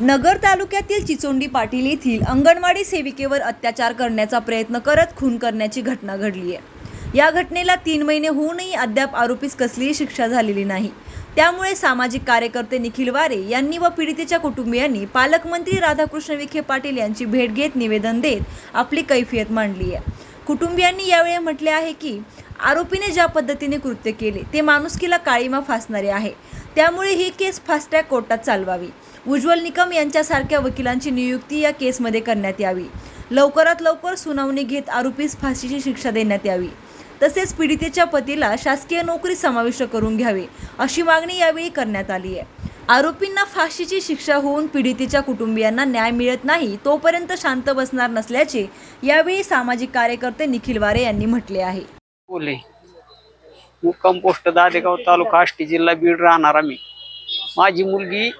नगर तालुक्यातील चिचोंडी पाटील येथील अंगणवाडी सेविकेवर अत्याचार करण्याचा प्रयत्न करत खून करण्याची घटना घडली आहे या घटनेला तीन महिने होऊनही अद्याप आरोपीस कसलीही शिक्षा झालेली नाही. त्यामुळे सामाजिक कार्यकर्ते निखिल वारे यांनी व पीडितेच्या कुटुंबियांनी पालकमंत्री राधाकृष्ण विखे पाटील यांची भेट घेत निवेदन देत आपली कैफियत मांडली आहे कुटुंबियांनी यावेळी म्हटले आहे की आरोपीने ज्या पद्धतीने कृत्य केले ते माणुसकीला काळीमा फासणारे आहे. त्यामुळे ही केस फास्ट्रॅक कोर्टात चालवावी. उज्ज्वल निकम यांच्यासारख्या वकिलांची नियुक्ती या केसमध्ये करण्यात यावी. लवकरात लवकर सुनावणी घेत आरोपीस फाशीची शिक्षा देण्यात यावी. तसेच पीडितेच्या पतीला शासकीय नोकरी समाविष्ट करून घ्यावी अशी मागणी यावेळी करण्यात आली आहे. आरोपींना फाशीची शिक्षा होऊन पीडितेच्या कुटुंबियांना न्याय मिळत नाही तोपर्यंत शांत बसणार नसल्याचे यावेळी सामाजिक कार्यकर्ते निखिल वारे यांनी म्हटले आहे. बोले मुक्काम पोस्ट दादेगाव तालुका आष्टी जिल्हा बीड राहणार आम्ही. माझी मुलगी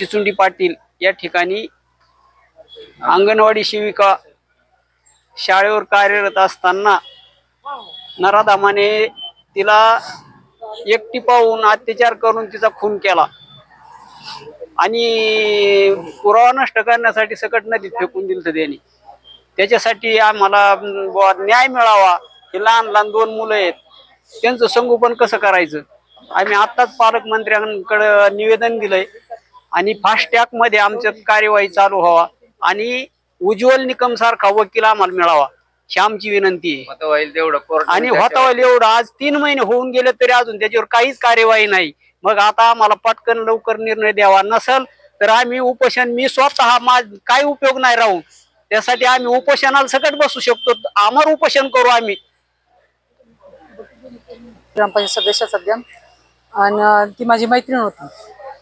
चिचुंडी पाटील या ठिकाणी अंगणवाडी सेविका शाळेवर कार्यरत असताना नराधामाने तिला एकटी पाहून अत्याचार करून तिचा खून केला. आणि पुरावा नष्ट करण्यासाठी सकट नदीत फेकून दिलं तर त्यांनी. त्याच्यासाठी आम्हाला न्याय मिळावा. हे लहान लहान दोन मुलं आहेत. त्यांचं संगोपन कसं करायचं? आम्ही आत्ताच पालकमंत्र्यांकडे निवेदन दिलंय. आणि फास्टॅगमध्ये आमच्यात कार्यवाही चालू व्हावा आणि उज्ज्वल निकम सारखा वकील आम्हाला मिळावा ही आमची विनंती आहे. होतं होईल तेवढं कोर्ट आणि होता होईल एवढं. आज तीन महिने होऊन गेले तरी अजून त्याच्यावर काहीच कार्यवाही नाही. मग आता आम्हाला पटकन लवकर निर्णय द्यावा नसल तर आम्ही उपोषण मी स्वतः मा काही उपयोग नाही राहून त्यासाठी आम्ही उपोषणाला सकट बसू शकतो. आमर उपोषण करू आम्ही. ग्रामपंचायत सदस्य सध्या. आणि ती माझी मैत्रीण होती.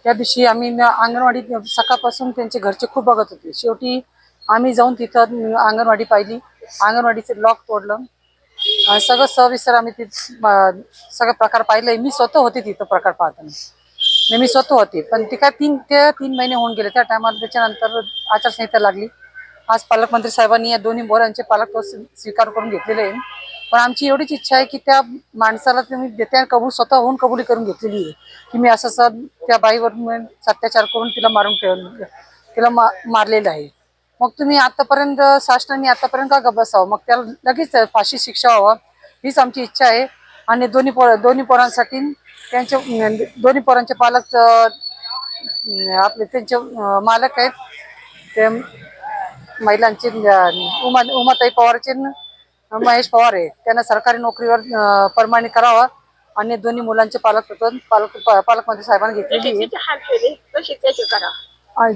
त्या दिवशी आम्ही अंगणवाडीत सकाळपासून त्यांचे घरचे खूप बघत होते. शेवटी आम्ही जाऊन तिथं अंगणवाडी पाहिली. अंगणवाडीचे लॉक तोडलं. आणि सगळं सविस्तर आम्ही ती सगळं प्रकार पाहिले. मी स्वतः होते तिथं प्रकार पाहताना. नाही, मी स्वतः होते. पण ती काय तीन ते तीन महिने होऊन गेले. त्या टायमाला त्याच्यानंतर आचारसंहिता लागली. आज पालकमंत्री साहेबांनी या दोन्ही बोरांचे पालक स्वीकार करून घेतलेले आहे. पण आमची एवढीच इच्छा आहे की त्या माणसाला तुम्ही देत्या कबूल स्वतः होऊन कबुली करून घेतलेली आहे. की मी असं असं त्या बाईवर मी अत्याचार करून तिला मारून ठेवलं तिला मा मारलेलं आहे. मग तुम्ही आतापर्यंत शासनाने आतापर्यंत का गबसावं मग त्याला लगेच फाशी शिक्षा व्हावं हीच आमची इच्छा आहे. आणि दोन्ही पोर दोन्ही पोरांसाठी त्यांचे दोन्ही पोरांचे पालक आपले त्यांचे मालक आहेत. ते महिलांचे उमा उमाताई पवारचे महेश पवार आहे. त्यांना सरकारी नोकरीवर अं, परमाने करावा आणि दोन्ही मुलांचे पालक पालक पालकमंत्री साहेबांनी घेतलेली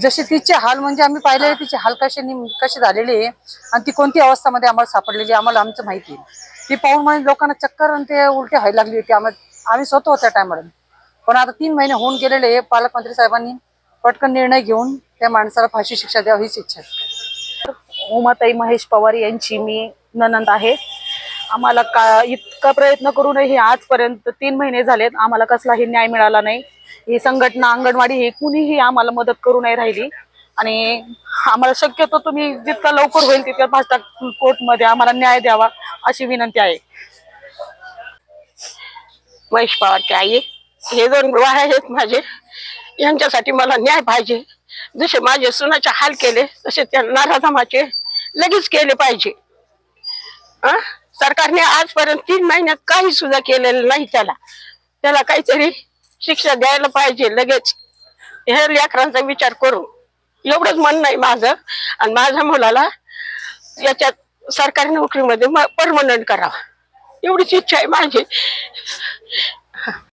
जसे तिचे हाल म्हणजे आम्ही पाहिलेले तिचे हाल कसे निम- कसे झालेले आहे आणि ती कोणती अवस्थामध्ये आम्हाला सापडलेली आम्हाला आमचं माहिती आहे. ती पाहून म्हणजे लोकांना चक्कर आणि ते उलटे व्हायला लागली होती. आम्हाला आम्ही स्वतः होत्या टायमाला. पण आता तीन महिने होऊन गेलेले पालकमंत्री साहेबांनी पटकन निर्णय घेऊन त्या माणसाला फाशी शिक्षा द्यावी हीच इच्छा आहे. उमाताई महेश पवार यांची मी ननंद आहे आम्हाला का इतका प्रयत्न करूनही आजपर्यंत तीन महिने झालेत. आम्हाला कसलाही न्याय मिळाला नाही. ही संघटना अंगणवाडी ही कुणीही आम्हाला मदत करू नाही राहिली. आणि आम्हाला शक्यतो तुम्ही जितका लवकर होईल तितक्या फास्ट कोर्टमध्ये आम्हाला न्याय द्यावा अशी विनंती आहे. महेश पवारचे आई हे दोन गृह आहेत माझे. यांच्यासाठी मला न्याय पाहिजे. जसे माझे सुनाचे हाल केले तसे त्या नाराधामाचे लगेच केले पाहिजे. सरकारने आजपर्यंत तीन महिन्यात काही सुद्धा केलेलं नाही त्याला. त्याला काहीतरी शिक्षा द्यायला पाहिजे लगेच. हे लेकरांचा विचार करू एवढंच म्हणणं आहे माझं. आणि माझ्या मुलाला याच्यात सरकारी नोकरीमध्ये परमनंट करावा. एवढीच इच्छा आहे माझी.